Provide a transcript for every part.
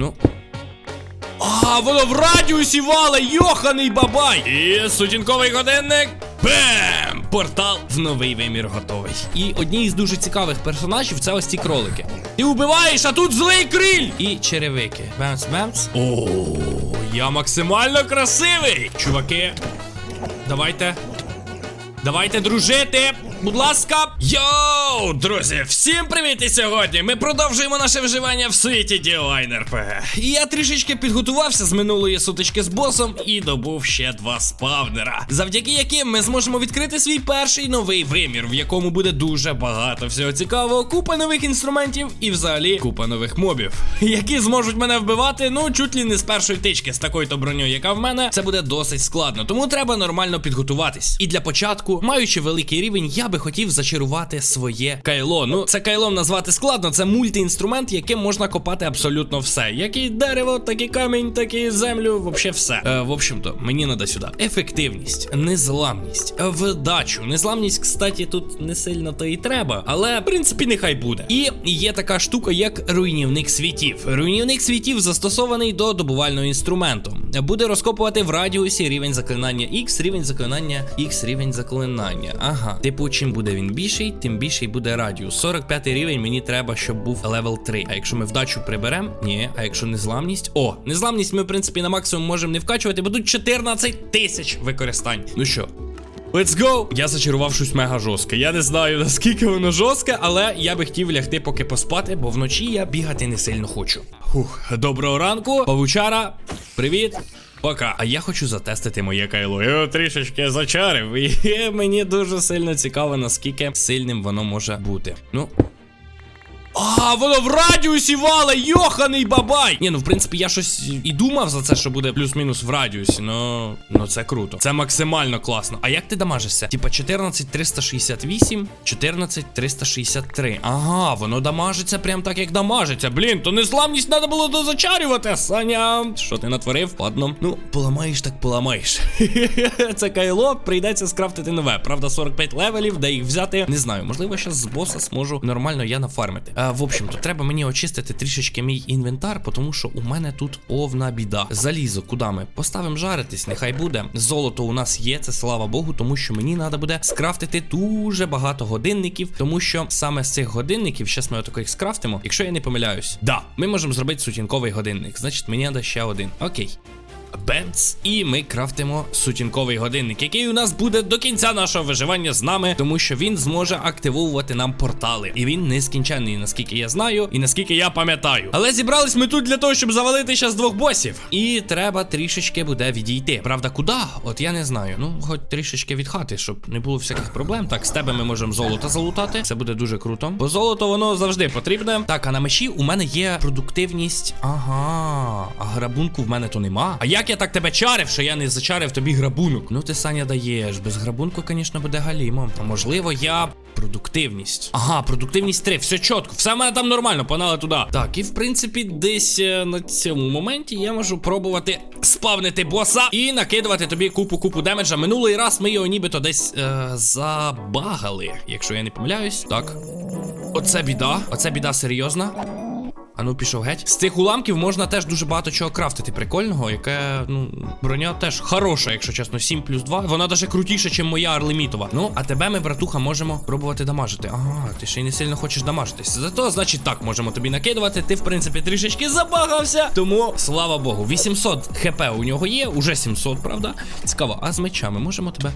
Ну. А, воно в радіусі вале, йоханий бабай! І сутінковий годинник. Бем! Портал в новий вимір готовий. І одні із дуже цікавих персонажів це ось ці кролики. Ти вбиваєш, а тут злий криль! І черевики. Бемс, бемс. О, я максимально красивий! Чуваки, давайте. Давайте дружити, будь ласка. Йоу, друзі, всім привіт! І сьогодні ми продовжуємо наше вживання в світі. І я трішечки підготувався з минулої сутички з босом і добув ще два спавнера, завдяки яким ми зможемо відкрити свій перший новий вимір, в якому буде дуже багато всього цікавого, купа нових інструментів і взагалі купа нових мобів, які зможуть мене вбивати, ну чуть ли не з першої тички з такою то броньою, яка в мене, це буде досить складно. Тому треба нормально підготуватись. І для початку, маючи великий рівень, я би хотів зачарувати своє кайло. Ну, це кайлом назвати складно, це мультиінструмент, яким можна копати абсолютно все. Як і дерево, так і камінь, так і землю, вообще все. Е, в общем-то, мені надо сюди. Ефективність, незламність, вдачу. Незламність, кстати, тут не сильно то і треба, але в принципі нехай буде. І є така штука, як руйнівник світів. Руйнівник світів застосований до добувального інструменту. Буде розкопувати в радіусі рівень заклинання X, рівень заклинання X, рівень заклинання. Ага. Типу, чим буде він більший, тим більший буде радіус. 45 рівень мені треба, щоб був левел 3. А якщо ми вдачу приберемо, ні. А якщо незламність, о, незламність ми, в принципі, на максимум можемо не вкачувати, бо тут 14 тисяч використань. Ну що, Let's go! Я зачарував щось мега жорстке. Я не знаю наскільки воно жорстке, але я би хотів лягти поки поспати, бо вночі я бігати не сильно хочу. Хух, доброго ранку, павучара. Привіт. Пока. А я хочу затестити моє кайло. Я трішечки зачарив. І мені дуже сильно цікаво, наскільки сильним воно може бути. Ну. А, воно в радіусі вале, йоханий бабай! Ні, ну в принципі, я щось і думав за це, що буде плюс-мінус в радіусі, ну, ну це круто. Це максимально класно. А як ти дамажишся? Типа 14368, 14363. Ага, воно дамажиться прям так, як дамажиться. Блін, то незламність треба було дозачарювати, Саня. Що ти натворив? Ладно. Ну, поламаєш, так поламаєш. це кайло, прийдеться скрафтити нове. Правда, 45 левелів, де їх взяти. Не знаю, можливо, зараз з боса зможу нормально я нафармити. В общем-то, треба мені очистити трішечки мій інвентар, тому що у мене тут овна біда. Залізо, куди ми? Поставимо жаритись, нехай буде. Золото у нас є, це слава Богу, тому що мені треба буде скрафтити дуже багато годинників, тому що саме з цих годинників, зараз ми отако їх скрафтимо. Якщо я не помиляюсь, да, ми можемо зробити сутінковий годинник. Значить, мені треба ще один. Окей. Бемц, і ми крафтимо сутінковий годинник, який у нас буде до кінця нашого виживання з нами, тому що він зможе активовувати нам портали. І він нескінченний, наскільки я знаю, і наскільки я пам'ятаю. Але зібрались ми тут для того, щоб завалити ще з двох босів. І треба трішечки буде відійти. Правда, куди? От я не знаю. Ну, хоч трішечки від хати, щоб не було всяких проблем. Так, з тебе ми можемо золото залутати. Це буде дуже круто. Бо золото воно завжди потрібне. Так, а на мечі у мене є продуктивність. Ага. А грабунку в мене то нема. А як я так тебе чарив, що я не зачарив тобі грабунок? Ну ти Саня даєш. Без грабунку, звісно, буде галімом. А можливо, я. Продуктивність. Ага, продуктивність 3, все чітко, все в мене там нормально, панали туди. Так, і в принципі, десь е, на цьому моменті я можу пробувати спавнити боса і накидувати тобі купу-купу демеджа. Минулий раз ми його нібито десь е, забагали, якщо я не помиляюсь. Так. Оце біда, оце біда серйозна. А ну пішов геть. З цих уламків можна теж дуже багато чого крафтити. Прикольного, яке, ну, броня теж хороша, якщо чесно, 7 плюс 2. Вона даже крутіша, ніж моя арлемітова. Ну, а тебе ми, братуха, можемо пробувати дамажити. Ага, ти ще й не сильно хочеш дамажитись. Зато, значить, так можемо тобі накидувати. Ти, в принципі, трішечки забагався. Тому, слава Богу, 800 хп у нього є, уже 700, правда? Цікаво, а з мечами можемо тебе.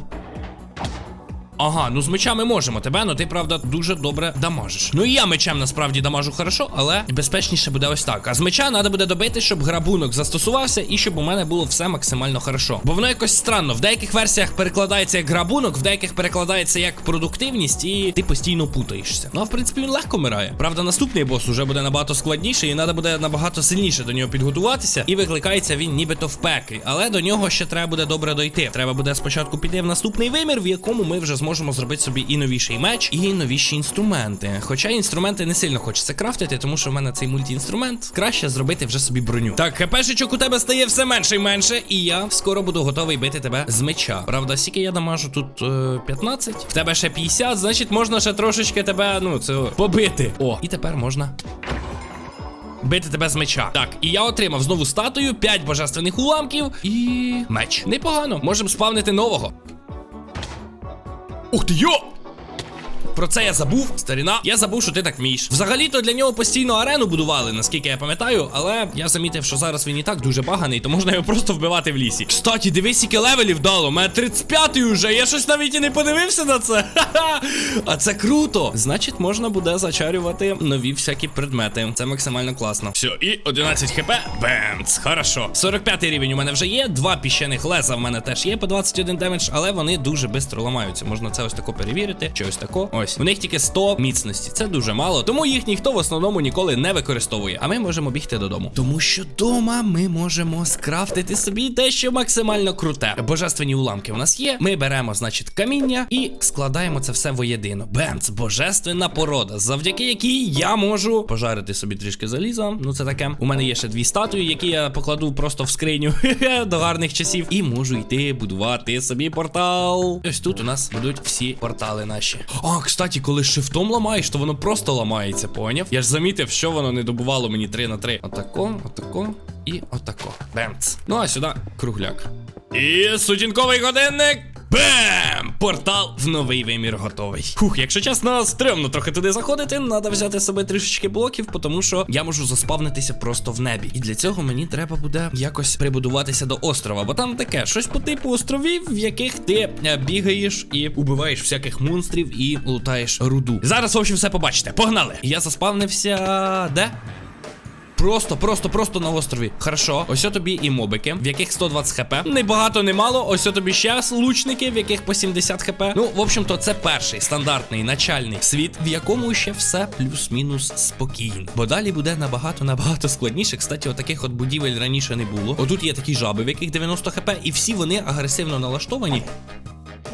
Ага, ну з мечами можемо тебе, але ти, правда, дуже добре дамажиш. Ну і я мечем насправді дамажу хорошо, але безпечніше буде ось так. А з меча треба буде добити, щоб грабунок застосувався і щоб у мене було все максимально хорошо. Бо воно якось странно. В деяких версіях перекладається як грабунок, в деяких перекладається як продуктивність, і ти постійно путаєшся. Ну а в принципі він легко мирає. Правда, наступний бос уже буде набагато складніший, і треба буде набагато сильніше до нього підготуватися. І викликається він нібито в пеклі. Але до нього ще треба буде добре дойти. Треба буде спочатку піти в наступний вимір, в якому ми вже зможемо зробити собі і новіший меч, і новіші інструменти. Хоча інструменти не сильно хочеться крафтити, тому що в мене цей мультіінструмент краще зробити вже собі броню. Так, хпшечок у тебе стає все менше і менше, і я скоро буду готовий бити тебе з меча. Правда, скільки я дамажу тут е, 15, в тебе ще 50, значить можна ще трошечки тебе, ну, це побити. О, і тепер можна бити тебе з меча. Так, і я отримав знову статую, 5 божественних уламків і меч. Непогано. Можемо спавнити нового. Ух ти йо! Про це я забув, старіна. Я забув, що ти так вмієш. Взагалі-то для нього постійно арену будували, наскільки я пам'ятаю, але я замітив, що зараз він і так дуже баганий, то можна його просто вбивати в лісі. Кстати, дивись, скільки левелів дало. У мене 35-й уже. Я щось навіть і не подивився на це. Ха-ха. А це круто. Значить, можна буде зачарювати нові всякі предмети. Це максимально класно. Все, і 11 хп. Бемц, хорошо. 45 рівень у мене вже є. Два піщаних леза в мене теж є по 21 демедж, але вони дуже швидко ламаються. Можна це ось тако перевірити. Чи ось тако. Ось. У них тільки 100 міцності. Це дуже мало. Тому їх ніхто в основному ніколи не використовує. А ми можемо бігти додому. Тому що вдома ми можемо скрафтити собі дещо максимально круте. Божественні уламки у нас є. Ми беремо, значить, каміння і складаємо це все воєдино. Бемц, божественна порода, завдяки якій я можу пожарити собі трішки заліза. Ну це таке. У мене є ще дві статуї, які я покладу просто в скриню до гарних часів. І можу йти будувати собі портал. Ось тут у нас будуть всі портали наші. А, кстати, коли шифтом ламаєш, то воно просто ламається, поняв? Я ж замітив, що воно не добувало мені 3 на 3. Отако, отако і отако. Бемц. Ну а сюди кругляк. І сутінковий годинник. Бем! Портал в новий вимір готовий. Фух, якщо чесно, стрьомно трохи туди заходити. Треба взяти собі трішечки блоків, тому що я можу заспавнитися просто в небі. І для цього мені треба буде якось прибудуватися до острова, бо там таке щось по типу островів, в яких ти е, бігаєш і убиваєш всяких монстрів і лутаєш руду. Зараз, в общем, все побачите. Погнали! Я заспавнився. де? Просто, просто, просто на острові. Хорошо, ось тобі і мобики, в яких 120 хп. Не багато, не мало. Ось тобі ще лучники, в яких по 70 хп. Ну, в общем-то, це перший стандартний начальний світ, в якому ще все плюс-мінус спокійно. Бо далі буде набагато набагато складніше. Кстати, отаких от будівель раніше не було. Отут є такі жаби, в яких 90 хп, і всі вони агресивно налаштовані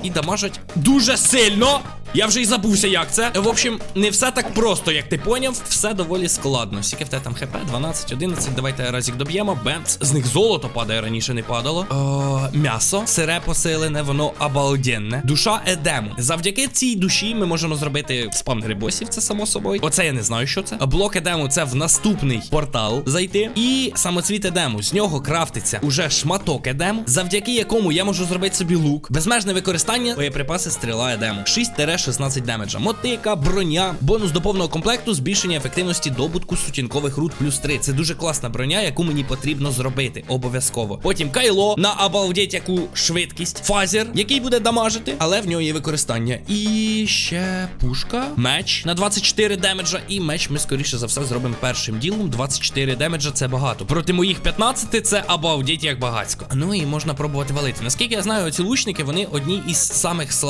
і дамажать дуже сильно. Я вже й забувся, як це. В общем, не все так просто, як ти поняв, все доволі складно. Скільки в тебе там хп? 12, 11, давайте разік доб'ємо. Бемц. З них золото падає, раніше не падало. О, м'ясо, сире посилене, воно обалденне. Душа Едему. Завдяки цій душі ми можемо зробити спам грибосів, це само собою. Оце я не знаю, що це. Блок Едему це в наступний портал зайти. І самоцвіт Едему. З нього крафтиться уже шматок Едему, завдяки якому я можу зробити собі лук. Безмежне використання, боєприпаси, стріла Едему. 6-16 демеджа. Мотика, броня, бонус до повного комплекту, збільшення ефективності добутку сутінкових руд плюс 3. Це дуже класна броня, яку мені потрібно зробити. Обов'язково. Потім кайло на обалдеть яку швидкість. Фазер, який буде дамажити, але в нього є використання. І ще пушка, меч на 24 демеджа. І меч ми скоріше за все зробимо першим ділом. 24 демеджа це багато. Проти моїх 15 це обалдеть як багацько. Ну і можна пробувати валити. Наскільки я знаю, ці лучники вони одні із самих слабких.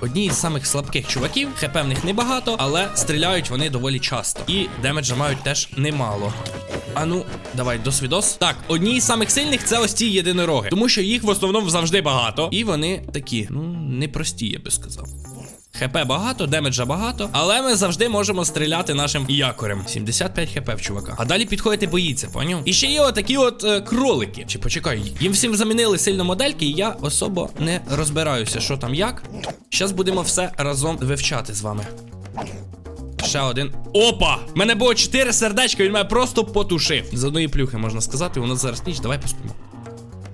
Одні із самих слабких чуваків. ХП в них небагато, але стріляють вони доволі часто. І демеджа мають теж немало. А ну, давай, досвідос. Так, одні із самих сильних це ось ці єдинороги. Тому що їх в основному завжди багато. І вони такі, ну, непрості, я би сказав. ХП багато, демеджа багато, але ми завжди можемо стріляти нашим якорем. 75 хп в чувака. А далі підходити боїться, поняв? І ще є отакі от е, кролики. Чи почекай, їм всім замінили сильно модельки, і я особо не розбираюся, що там як. Зараз будемо все разом вивчати з вами. Ще один. Опа! У мене було 4 сердечка, він мене просто потушив. З одної плюхи можна сказати, у нас зараз ніч, давай поспимо.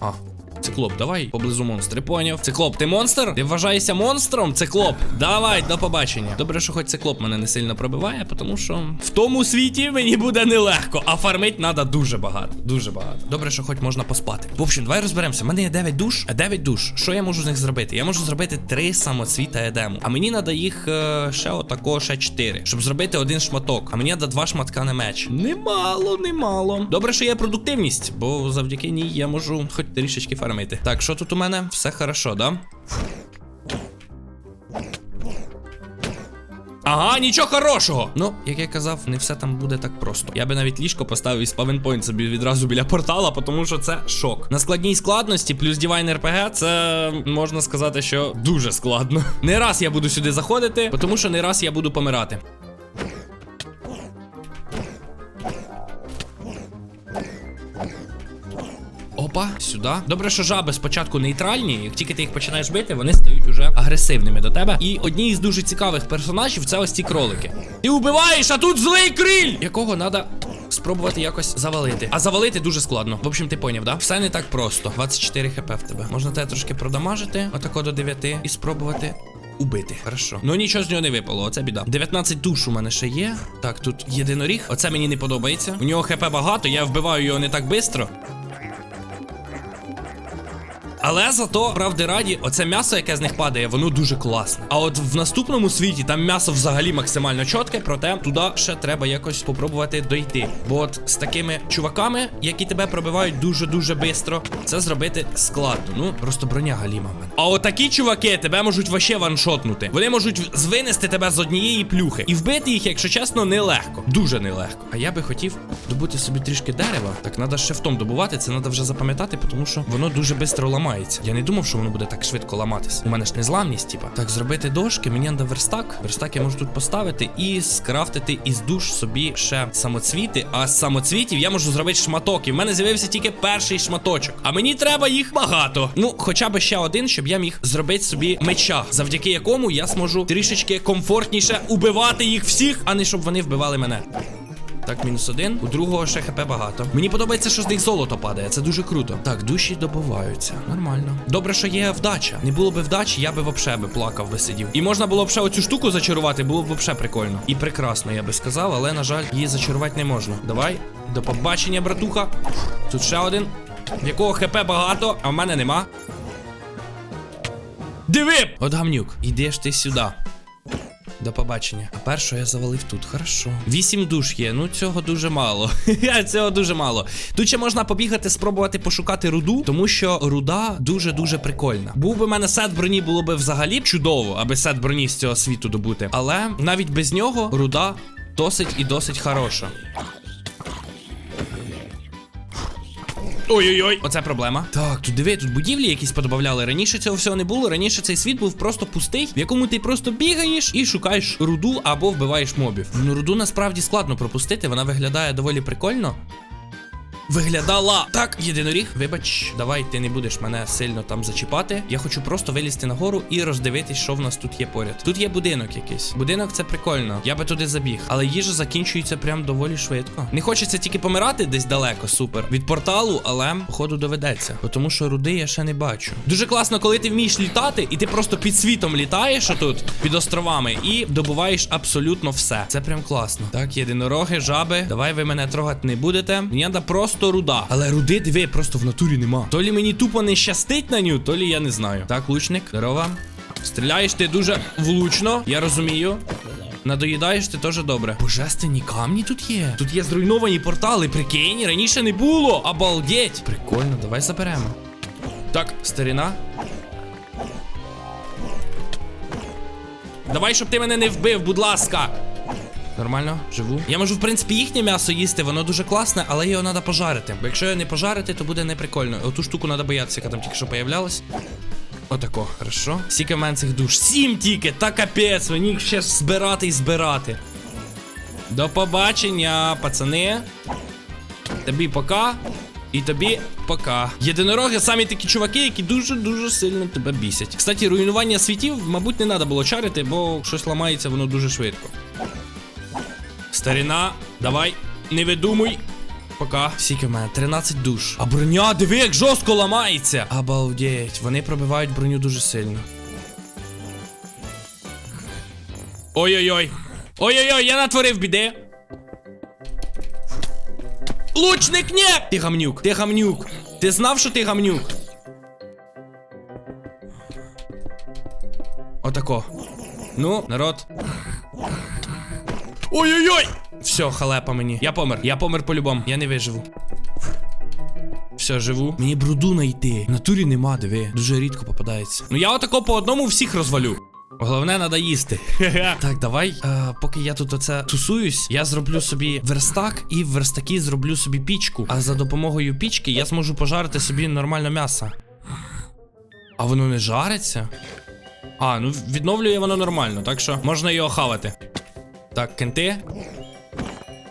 А. Циклоп, давай поблизу монстри, поняв. Циклоп, ти монстр? Ти вважаєшся монстром? Циклоп, давай, до побачення. Добре, що хоч циклоп мене не сильно пробиває, тому що в тому світі мені буде нелегко, а фармить треба дуже багато. Дуже багато. Добре, що хоч можна поспати. В общем, давай розберемося. У мене є 9 душ, а 9 душ. Що я можу з них зробити? Я можу зробити 3 самоцвіта едему. А мені треба їх е, ще отако, ще 4. Щоб зробити один шматок. А мені треба 2 шматка на меч. Немало, немало. Добре, що є продуктивність, бо завдяки ній я можу хоч трішечки фармити. Так, що тут у мене? Все хорошо, да? Ага, нічого хорошого. Ну, як я казав, не все там буде так просто. Я би навіть ліжко поставив і спавенпойнт собі відразу біля портала, тому що це шок. На складній складності плюс Divine RPG це можна сказати, що дуже складно. Не раз я буду сюди заходити, тому що не раз я буду помирати. Опа, сюди. Добре, що жаби спочатку нейтральні. Як тільки ти їх починаєш бити, вони стають уже агресивними до тебе. І одні із дуже цікавих персонажів це ось ці кролики. Ти вбиваєш, а тут злий криль, якого треба спробувати якось завалити. А завалити дуже складно. В общем, ти поняв, да? Все не так просто. 24 хп в тебе. Можна тебе трошки продамажити, отако до 9, і спробувати. Убити, хорошо. Ну нічого з нього не випало, оце біда. 19 душ у мене ще є. Так, тут єдиноріг. Оце мені не подобається. У нього хп багато, я вбиваю його не так швидко. Але зато, правди раді, оце м'ясо, яке з них падає, воно дуже класне. А от в наступному світі там м'ясо взагалі максимально чітке, проте туди ще треба якось попробувати дойти. Бо от з такими чуваками, які тебе пробивають дуже-дуже швидко, це зробити складно. Ну, просто броня галіма в мене. А такі чуваки тебе можуть вообще ваншотнути. Вони можуть звинести тебе з однієї плюхи. І вбити їх, якщо чесно, нелегко. Дуже нелегко. А я би хотів добути собі трішки дерева. Так, треба шифтом добувати, це треба вже запам'ятати, тому що воно дуже швидко ламається. Я не думав, що воно буде так швидко ламатись. У мене ж незламність, типа. Так, зробити дошки, мені треба верстак. Верстак я можу тут поставити і скрафтити із душ собі ще самоцвіти. А з самоцвітів я можу зробити шматок. І в мене з'явився тільки перший шматочок. А мені треба їх багато. Ну, хоча б ще один, щоб я міг зробити собі меча, завдяки якому я зможу трішечки комфортніше убивати їх всіх, а не щоб вони вбивали мене. Так, мінус один. У другого ще хп багато. Мені подобається, що з них золото падає. Це дуже круто. Так, душі добуваються. Нормально. Добре, що є вдача. Не було би вдачі, я би вообще би плакав би сидів. І можна було б ще оцю штуку зачарувати, було б вообще прикольно. І прекрасно, я би сказав, але, на жаль, її зачарувати не можна. Давай. До побачення, братуха. Тут ще один. В якого хп багато, а в мене нема. Диви! От гамнюк, ідеш ти сюди. До побачення. А першого я завалив тут. Хорошо. Вісім душ є. Ну цього дуже мало. цього дуже мало. Тут ще можна побігати, спробувати пошукати руду, тому що руда дуже-дуже прикольна. Був би в мене сет броні, було б взагалі чудово, аби сет броні з цього світу добути. Але навіть без нього руда досить і досить хороша. Ой-ой-ой, оце проблема. Так, тут диви, тут будівлі якісь подобавляли. Раніше цього всього не було. Раніше цей світ був просто пустий, в якому ти просто бігаєш і шукаєш руду або вбиваєш мобів. Ну, руду насправді складно пропустити, вона виглядає доволі прикольно. Виглядала так, єдиноріг. Вибач, давай ти не будеш мене сильно там зачіпати. Я хочу просто вилізти нагору і роздивитись, що в нас тут є поряд. Тут є будинок якийсь. Будинок це прикольно. Я би туди забіг. Але їжа закінчується прям доволі швидко. Не хочеться тільки помирати десь далеко, супер. Від порталу, але походу доведеться. Тому що руди я ще не бачу. Дуже класно, коли ти вмієш літати, і ти просто під світом літаєш отут, під островами, і добуваєш абсолютно все. Це прям класно. Так, єдинороги, жаби. Давай ви мене трогати не будете. Мені треба просто руда. Але руди, диви, просто в натурі нема. То лі мені тупо не щастить на ню, то лі я не знаю. Так, лучник, здорово. Стріляєш ти дуже влучно, я розумію. Надоїдаєш ти теж добре. Божественні камні тут є. Тут є зруйновані портали, прикинь, раніше не було. Обалдеть. Прикольно, давай заберемо. Так, старина. Давай, щоб ти мене не вбив, будь ласка. Нормально, живу. Я можу, в принципі, їхнє м'ясо їсти, воно дуже класне, але його треба пожарити. Бо якщо його не пожарити, то буде неприкольно. Оту штуку треба боятися, яка там тільки що появлялась. Отако, хорошо. Скільки в мене цих душ? Сім тільки, та капець, мені їх ще збирати і збирати. До побачення, пацани. Тобі пока. І тобі пока. Єдинороги самі такі чуваки, які дуже-дуже сильно тебе бісять. Кстати, руйнування світів, мабуть, не треба було чарити, бо щось ламається воно дуже швидко. Старіна, давай, не видумуй. Пока. Скільки в мене? 13 душ. А броня, диви, як жорстко ламається. Обалдеть, вони пробивають броню дуже сильно. Ой-ой-ой. Ой-ой-ой, я натворив біди. Лучник, ні! Ти гамнюк, ти гамнюк. Ти знав, що ти гамнюк? Отако. Ну, народ. Ой-ой-ой! Все, халепа мені. Я помер. Я помер по-любому. Я не виживу. Все, живу. Мені бруду найти. В натурі нема, диви. Дуже рідко попадається. Ну я отако по одному всіх розвалю. Головне, треба їсти. так, давай. Е, поки я тут оце тусуюсь, я зроблю собі верстак і в верстакі зроблю собі пічку. А за допомогою пічки я зможу пожарити собі нормально м'ясо. А воно не жариться? А, ну відновлює воно нормально, так що можна його хавати. Так, кенти.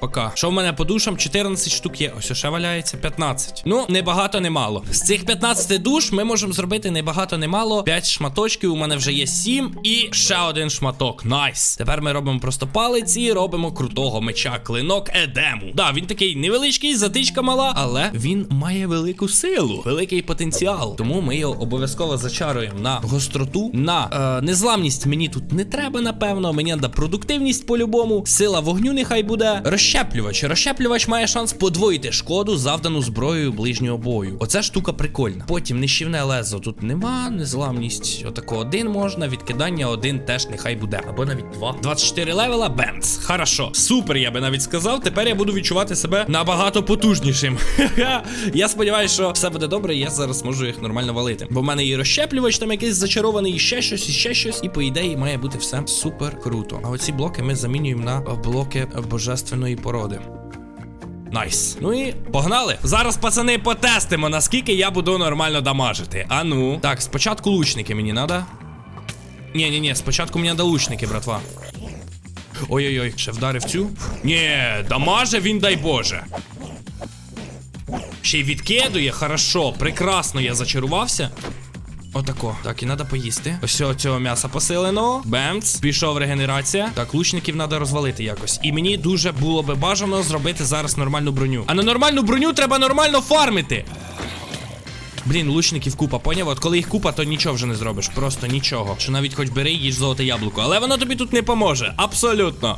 Пока. Що в мене по душам? 14 штук є. Ось ще валяється 15. Ну, не багато, не мало. З цих 15 душ ми можемо зробити не багато, не мало. 5 шматочків. У мене вже є 7. І ще один шматок. Найс. Тепер ми робимо просто палиці і робимо крутого меча. Клинок Едему. Да, він такий невеличкий, затичка мала, але він має велику силу, великий потенціал. Тому ми його обов'язково зачаруємо на гостроту, на е, незламність мені тут не треба, напевно. Мені треба продуктивність по-любому. Сила вогню нехай буде. Розщеплювач. Розщеплювач має шанс подвоїти шкоду, завдану зброєю ближнього бою. Оця штука прикольна. Потім нищівне лезо тут нема, незламність. Отако один можна, відкидання один теж нехай буде. Або навіть два. 24 левела, бемц. Хорошо. Супер, я би навіть сказав. Тепер я буду відчувати себе набагато потужнішим. Я сподіваюся, що все буде добре, і я зараз можу їх нормально валити. Бо в мене і розщеплювач там якийсь зачарований, і ще щось, і ще щось. І по ідеї має бути все супер круто. А оці блоки ми замінюємо на блоки божественної породи. Найс. Ну і погнали. Зараз, пацани, потестимо, наскільки я буду нормально дамажити. А ну. Так, спочатку лучники мені надо. Ні, ні, ні, спочатку мені надо лучники, братва. Ой-ой-ой, ще вдарив цю. Ні, дамаже він, дай Боже. Ще й відкидує, хорошо, прекрасно я зачарувався. Отако. Так, і треба поїсти. Ось цього, м'яса посилено. Бемц. Пішов регенерація. Так, лучників треба розвалити якось. І мені дуже було би бажано зробити зараз нормальну броню. А на нормальну броню треба нормально фармити. Блін, лучників купа, поняв? От коли їх купа, то нічого вже не зробиш. Просто нічого. Що навіть хоч бери їж золоте яблуко. Але воно тобі тут не поможе. Абсолютно.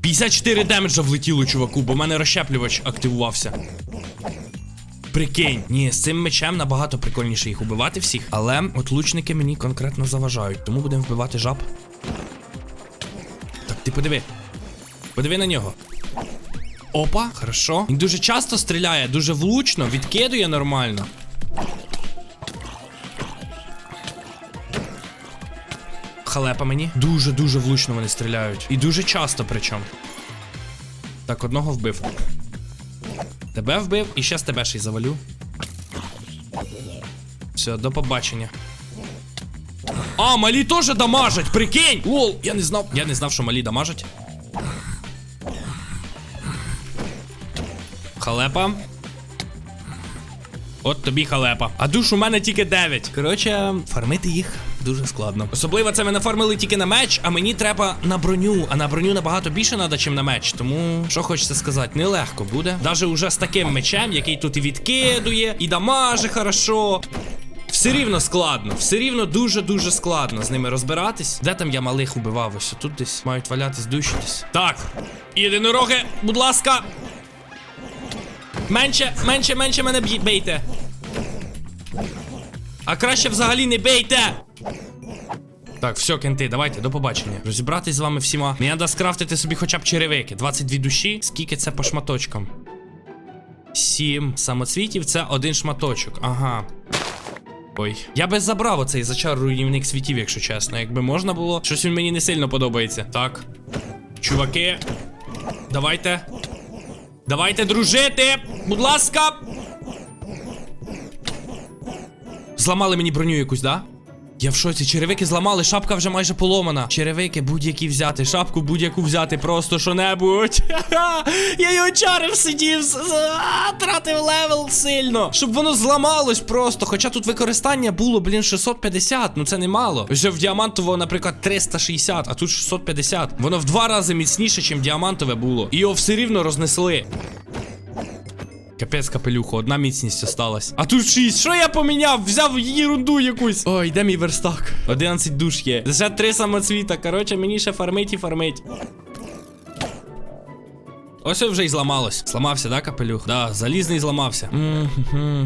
54 демеджа влетіло, чуваку, бо в мене розщеплювач активувався. Прикинь, ні, з цим мечем набагато прикольніше їх убивати всіх, але от лучники мені конкретно заважають, тому будемо вбивати жаб. Так, ти подиви. Подиви на нього. Опа, хорошо. Він дуже часто стріляє, дуже влучно, відкидує нормально. Халепа мені. Дуже-дуже влучно вони стріляють. І дуже часто причому. Так, одного вбив. Тебе вбив і щас тебе ще й завалю. Все, до побачення. А, малі теж дамажать, прикинь! Лол, я не знав. Я не знав, що малі дамажать. Халепа. От тобі халепа. А душ у мене тільки 9. Коротше, фармити їх дуже складно. Особливо це ми нафармили тільки на меч, а мені треба на броню. А на броню набагато більше треба, ніж на меч. Тому що хочеться сказати, нелегко буде. Даже уже з таким мечем, який тут і відкидує, і дамаже хорошо. Все рівно складно, все рівно дуже-дуже складно з ними розбиратись. Де там я малих убивав? Ось тут десь мають валятись, душитись. Так, єдинороги, будь ласка. Менше, менше, менше мене бейте. А краще взагалі не бейте. Так, все, кенти, давайте, до побачення. Розібратись з вами всіма. Мені треба скрафтити собі хоча б черевики. 22 душі. Скільки це по шматочкам? Сім самоцвітів це один шматочок. Ага. Ой. Я би забрав оцей зачар руйнівник світів, якщо чесно. Якби можна було. Щось він мені не сильно подобається. Так. Чуваки. Давайте. Давайте дружити! Будь ласка! Зламали мені броню якусь, да? Я в шоці, черевики зламали, шапка вже майже поломана. Черевики будь-які взяти, шапку будь-яку взяти, просто що-небудь. Я його чарив, сидів, тратив левел сильно. Щоб воно зламалось просто. Хоча тут використання було, блін, 650, ну це немало. Ось в діамантового, наприклад, 360, а тут 650. Воно в два рази міцніше, ніж діамантове було. І його все рівно рознесли. Капець капелюху, одна міцність осталась. А тут 6. Що я поміняв? Взяв ерунду якусь. Ой, де мій верстак? 11 душ є. Лише 3 самоцвіта. Коротше, мені ще фармить і фармить. Ось вже й зламалось. Зламався, да, капелюх? Да, залізний зламався.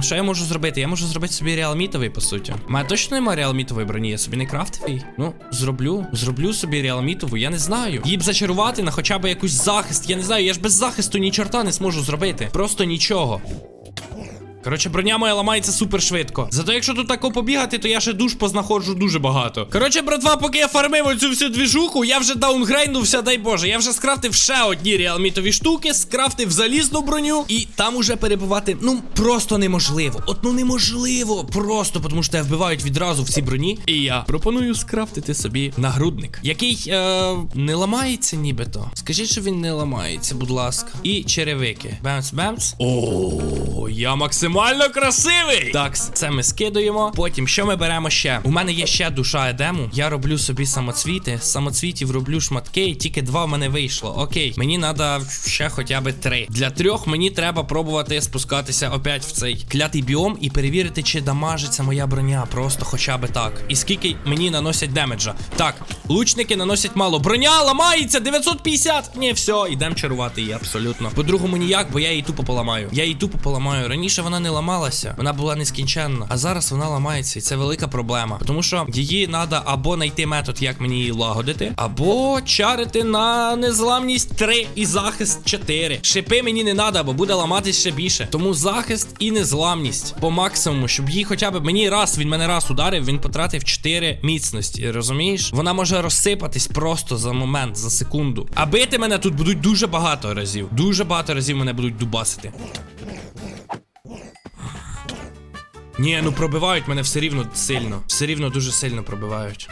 Що я можу зробити? Я можу зробити собі реалмітовий, по суті. У мене точно немає реалмітової броні, я собі не крафтовий. Ну, зроблю. Зроблю собі реалмітову, я не знаю. Її б зачарувати на хоча б якусь захист. Я не знаю, я ж без захисту ні чорта не зможу зробити. Просто нічого. Коротше, броня моя ламається супер швидко. Зато якщо тут тако побігати, то я ще душ познаходжу дуже багато. Коротше, братва, поки я фармив оцю всю двіжуху, я вже даунгрейнувся, дай Боже. Я вже скрафтив ще одні реалмітові штуки, скрафтив залізну броню, і там уже перебувати, ну, просто неможливо. От ну неможливо. Просто тому що тебе вбивають відразу в цій броні. І я пропоную скрафтити собі нагрудник, який е, не ламається нібито. Скажіть, що він не ламається, будь ласка. І черевики. Бемс, бемс. О, я максимально красивий. Так, це ми скидуємо. Потім що ми беремо ще? У мене є ще душа едему. Я роблю собі самоцвіти. Самоцвітів роблю шматки, і тільки два в мене вийшло. Окей, мені треба ще хоча б три. Для трьох мені треба пробувати спускатися опять в цей клятий біом і перевірити, чи дамажиться моя броня. Просто хоча б так. І скільки мені наносять демеджа. Так, лучники наносять мало. Броня ламається 950. Ні, все, йдемо чарувати її абсолютно. По-другому ніяк, бо я її тупо поламаю. Я її тупо поламаю. Раніше вона не ламалася, вона була нескінченна. А зараз вона ламається, і це велика проблема. Тому що її треба або знайти метод, як мені її лагодити, або чарити на незламність 3 і захист 4. Шипи мені не треба, бо буде ламатись ще більше. Тому захист і незламність по максимуму, щоб їй хоча б мені раз, він мене раз ударив, він потратив 4 міцності. Розумієш? Вона може розсипатись просто за момент, за секунду. А бити мене тут будуть дуже багато разів. Дуже багато разів мене будуть дубасити. Ні, ну пробивають мене все рівно сильно. Все рівно дуже сильно пробивають.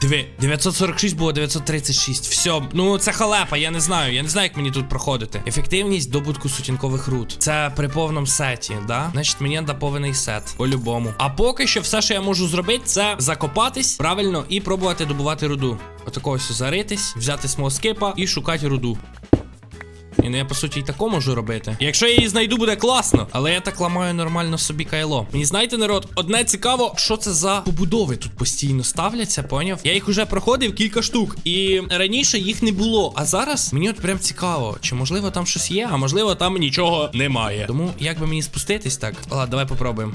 Диви, 946 було 936. Все, ну це халепа, я не знаю. Я не знаю, як мені тут проходити. Ефективність добутку сутінкових руд. Це при повному сеті, да? Значить, мені треба повний сет. По-любому. А поки що все, що я можу зробити, це закопатись правильно і пробувати добувати руду. Отакого ось заритись, взяти смолскипа і шукати руду. І ну я по суті і тако можу робити. Якщо я її знайду, буде класно. Але я так ламаю нормально собі кайло. Мені знаєте, народ, одне цікаво, що це за побудови тут постійно ставляться, поняв? Я їх уже проходив кілька штук. І раніше їх не було. А зараз мені от прям цікаво, чи можливо там щось є, а можливо там нічого немає. Тому як би мені спуститись так? Ладно, давай попробуємо.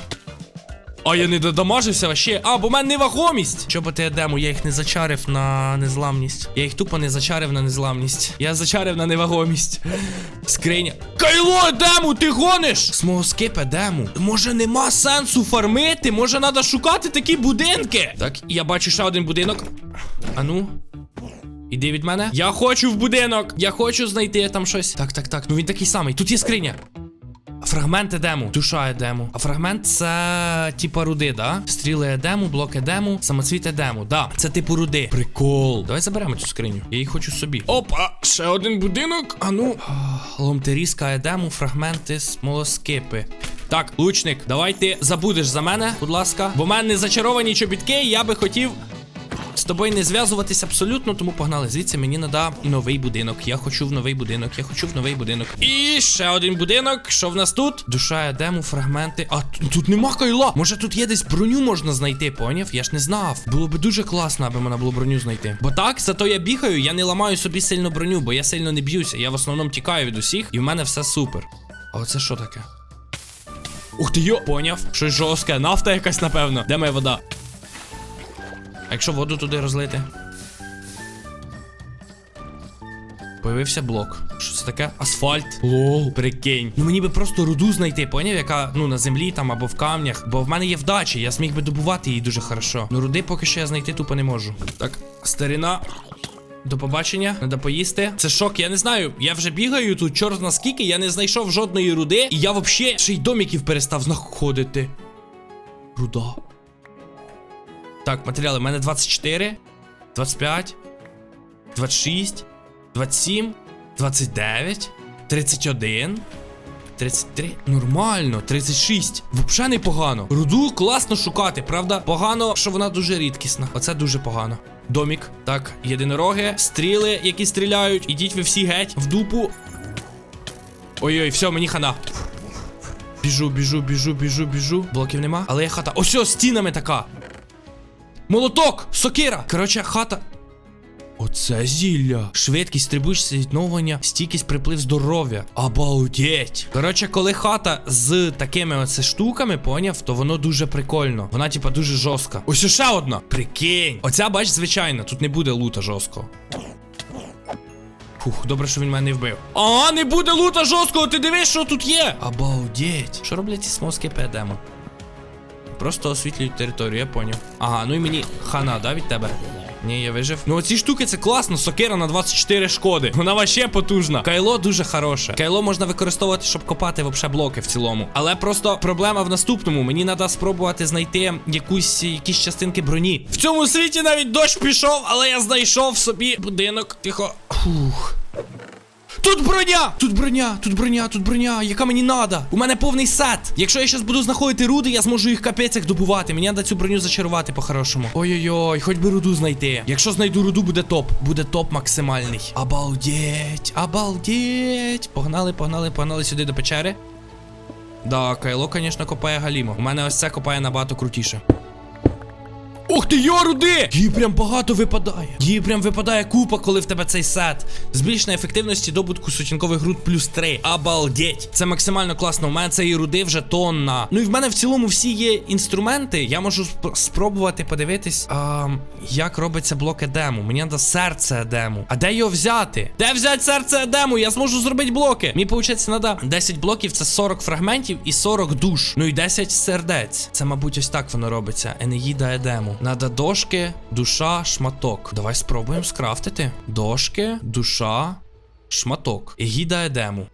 А я не додамажився вообще. А, бо в мене невагомість. Чоботи Едему, я їх не зачарив на незламність. Я їх тупо не зачарив на незламність. Я зачарив на невагомість. Скриня. Кайло Едему, ти гониш? Смогоскип Едему. Може нема сенсу фармити? Може треба шукати такі будинки? Так, я бачу ще один будинок. А ну. Іди від мене. Я хочу в будинок. Я хочу знайти там щось. Так, так, так. Ну він такий самий. Тут є скриня. Фрагмент едему, душа едему. А фрагмент це типа руди, да? Стріли едему, блок едему, самоцвіт едему. Да, це типу руди. Прикол. Давай заберемо цю скриню. Я її хочу собі. Опа! Ще один будинок. А ну. Ломтерізка едему, фрагменти, смолоскипи. Так, лучник, давай ти забудеш за мене, будь ласка. Бо в мене зачаровані чобітки, я би хотів з тобою не зв'язуватись абсолютно, тому погнали. Звідси мені надав новий будинок. Я хочу в новий будинок, я хочу в новий будинок. І ще один будинок. Що в нас тут? Душа едему, фрагменти. А тут нема кайла. Може тут є десь броню можна знайти, поняв? Я ж не знав. Було би дуже класно, аби можна було броню знайти. Бо так, зато я бігаю, я не ламаю собі сильно броню, бо я сильно не б'юся. Я в основному тікаю від усіх, і в мене все супер. А оце що таке? Ух ти йо! Поняв. Щось жорстке. Нафта якась, напевно. Де моя вода? А якщо воду туди розлити? Появився блок. Що це таке? Асфальт. Лол, прикинь. Ну мені би просто руду знайти, поняв, яка ну на землі там або в камнях. Бо в мене є вдача, я зміг би добувати її дуже хорошо. Ну руди поки що я знайти тупо не можу. Так, старина. До побачення, треба поїсти. Це шок, я не знаю. Я вже бігаю тут, чорт наскільки, я не знайшов жодної руди, і я взагалі ще й домиків перестав знаходити. Руда. Так, матеріали, в мене 24, 25, 26, 27, 29, 31, 33. Нормально, 36. Взагалі непогано. Руду класно шукати, правда? Погано, що вона дуже рідкісна. Оце дуже погано. Домік. Так, єдинороги, стріли, які стріляють. Ідіть ви всі геть в дупу. Ой-ой, все, мені хана. Біжу, біжу, біжу, біжу, біжу. Блоків нема. Але є хата. Ось, стінами така. Молоток! Сокира! Коротше, хата. Оце зілля. Швидкість, стрибуєш відновлення, стійкість, приплив здоров'я. Обалдеть. Коротше, коли хата з такими оце штуками, поняв, то воно дуже прикольно. Вона, типа, дуже жорстка. Ось ще одна. Прикинь. Оця, бач, звичайно, тут не буде лута жорсткого. Фух, добре, що він мене не вбив. А, не буде лута жорсткого, ти дивись, що тут є. Обалдеть. Що роблять ці смоски педемо? Просто освітлюють територію, я поняв. Ага, ну і мені хана, да, від тебе? Ні, я вижив. Ну оці штуки це класно. Сокира на 24 шкоди. Вона вообще потужна. Кайло дуже хороше. Кайло можна використовувати, щоб копати вообще блоки в цілому. Але просто проблема в наступному. Мені треба спробувати знайти якусь якісь частинки броні. В цьому світі навіть дощ пішов, але я знайшов собі будинок. Тихо. Фух. Тут броня! Тут броня, тут броня, тут броня, яка мені надо. У мене повний сет. Якщо я зараз буду знаходити руди, я зможу їх капець добувати. Мені треба цю броню зачарувати по-хорошому. Ой-ой-ой, хоч би руду знайти. Якщо знайду руду, буде топ. Буде топ максимальний. Обалдеть, обалдеть. Погнали, погнали, погнали сюди до печери. Да, Кайло, звісно, копає галімо. У мене ось це копає набагато крутіше. Ух ти, йо, руди! Її прям багато випадає. Її прям випадає купа, коли в тебе цей сет. Збільшення ефективності добутку сутінкових руд плюс 3. Обалдеть! Це максимально класно. У мене цієї руди вже тонна. Ну і в мене в цілому всі є інструменти. Я можу сп- спробувати подивитись, а, як робиться блок едему. Мені треба серце едему. А де його взяти? Де взяти серце едему? Я зможу зробити блоки. Мені, виходить, треба 10 блоків, це 40 фрагментів і 40 душ. Ну і 10 сердець. Це, мабуть, ось так воно робиться. Енеїда едему. Надо дошки, душа, шматок. Давай спробуємо скрафтити. Дошки, душа, шматок. Егіда едему.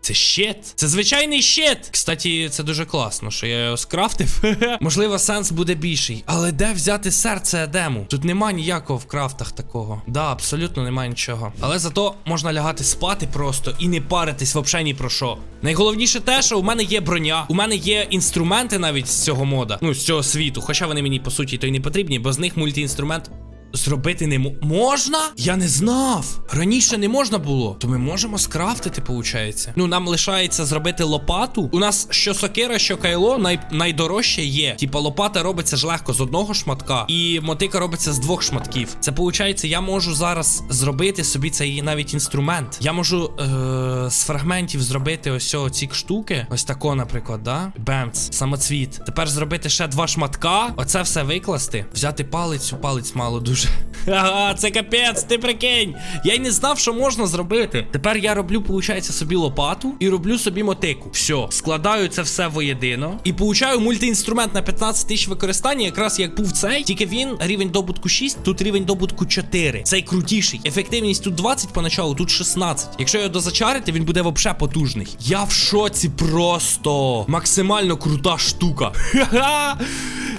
Це щит. Це звичайний щит. Кстати, це дуже класно, що я його скрафтив. Можливо, сенс буде більший. Але де взяти серце Едему? Тут нема ніякого в крафтах такого. Да, абсолютно немає нічого. Але зато можна лягати спати просто і не паритись взагалі ні про що. Найголовніше те, що у мене є броня, у мене є інструменти навіть з цього мода, ну з цього світу. Хоча вони мені по суті то й не потрібні, бо з них мультіінструмент Зробити не можна? Я не знав. Раніше не можна було. То ми можемо скрафтити, виходить. Ну, нам лишається зробити лопату. У нас що сокира, що кайло най... найдорожче є. Типа лопата робиться ж легко з одного шматка, і мотика робиться з двох шматків. Це виходить, я можу зараз зробити собі цей навіть інструмент. Я можу е- з фрагментів зробити ось ці штуки. Ось тако, наприклад, да? Бемц, самоцвіт. Тепер зробити ще два шматка. Оце все викласти. Взяти палицю, палець мало дуже. Ага, це капець, ти прикинь. Я не знав, що можна зробити. Тепер я роблю, виходить, собі лопату і роблю собі мотику. Все, складаю це все воєдино. І получаю мультиінструмент на 15 тисяч використання, якраз як був цей. Тільки він рівень добутку 6, тут рівень добутку 4. Цей крутіший. Ефективність тут 20 поначалу, тут 16. Якщо його дозачарити, він буде взагалі потужний. Я в шоці просто. Максимально крута штука. Ха-ха!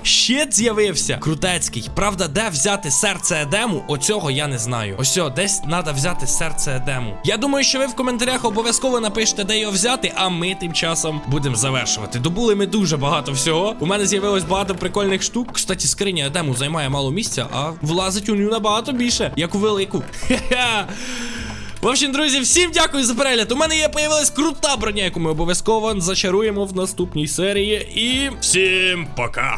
Щит з'явився. Крутецький. Правда, де взяти серце Едему? Оцього я не знаю. Ось десь треба взяти серце Едему. Я думаю, що ви в коментарях обов'язково напишете, де його взяти, а ми тим часом будемо завершувати. Добули ми дуже багато всього. У мене з'явилось багато прикольних штук. Кстати, скриня Едему займає мало місця, а влазить у нього набагато більше, як у велику. Хе-хе. В общем, друзі, всім дякую за перегляд. У мене є появилась крута броня, яку ми обов'язково зачаруємо в наступній серії. І всім пока!